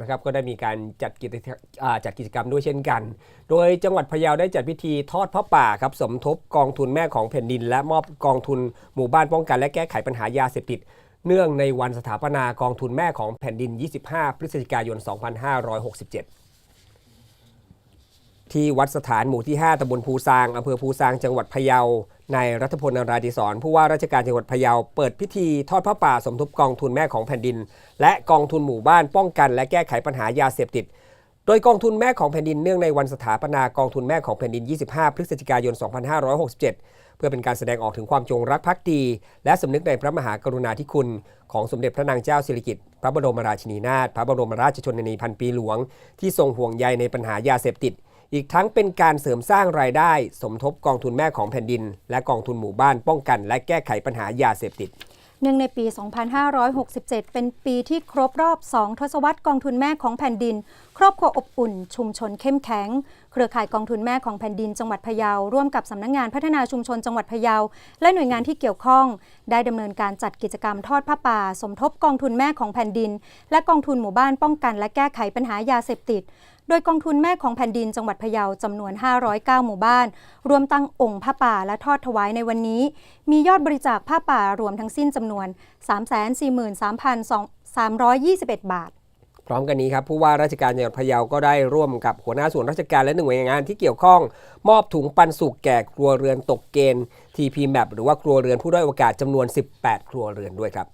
นะครับก็ได้มีการจัดกิจจัดกิจกรรมด้วยเช่นกัน โดยจังหวัดพะเยาได้จัดพิธีทอดพระป่าครับสมทบกองทุนแม่ของแผ่นดิน และมอบกองทุนหมู่บ้านป้องกัน และแก้ไขปัญหายาเสพติด เนื่องในวันสถาปนากองทุนแม่ของแผ่นดิน 25 พฤศจิกายน 2567ที่วัดสถานหมู่ที่ 5ตำบลภูซาง อำเภอภูซาง จังหวัดพะเยา นายรัฐพลนราธิศรผู้ว่าราชการจังหวัดพะเยาเปิดพิธีทอดพระป่าสมทบกองทุนแม่ของแผ่นดิน และกองทุนหมู่บ้านป้องกัน และแก้ไขปัญหายาเสพติด โดยกองทุนแม่ของแผ่นดินเนื่องในวันสถาปนากองทุนแม่ของแผ่นดิน 25 พฤศจิกายน 2567 เพื่อเป็นการแสดงออกถึงความจงรักภักดี และสำนึกในพระมหากรุณาธิคุณ ของสมเด็จพระนางเจ้าสิริกิติ์พระบรมราชินีนาถพระบรมราชชนนีพันปีหลวง ที่ทรงห่วงใยในปัญหายาเสพติด อีกทั้งเป็นการเสริมสร้างรายได้ สมทบกองทุนแม่ของแผ่นดิน และกองทุนหมู่บ้านป้องกัน และแก้ไขปัญหายาเสพติดเนื่องในปี 2567 เป็นปีที่ครบรอบ 2 ทศวรรษกองทุนแม่ของแผ่นดิน ครอบครัวอบอุ่น ชุมชนเข้มแข็ง เครือข่ายกองทุนแม่ของแผ่นดินจังหวัดพะเยา ร่วมกับสำนักงานพัฒนาชุมชนจังหวัดพะเยา และหน่วยงานที่เกี่ยวข้อง ได้ดำเนินการจัดกิจกรรมทอดผ้าป่า สมทบกองทุนแม่ของแผ่นดิน และกองทุนหมู่บ้านป้องกัน และแก้ไขปัญหายาเสพติด โดยกองทุนแม่ของแผ่นดินจังหวัดพะเยาจำนวน 509 หมู่บ้าน รวมตั้งองค์ผ้าป่าและทอดถวายในวันนี้ มียอดบริจาคผ้าป่ารวมทั้งสิ้นจำนวน 343,321 บาท พร้อมกันนี้ครับผู้ว่าราชการจังหวัดพะเยาก็ได้ร่วมกับหัวหน้าส่วนราชการและหน่วยงานที่เกี่ยวข้อง มอบถุงปันสุกแก่ครัวเรือนตกเกณฑ์ TP MAP หรือว่าครัวเรือนผู้ด้อยโอกาสจำนวน 18 ครัวเรือนด้วยครับ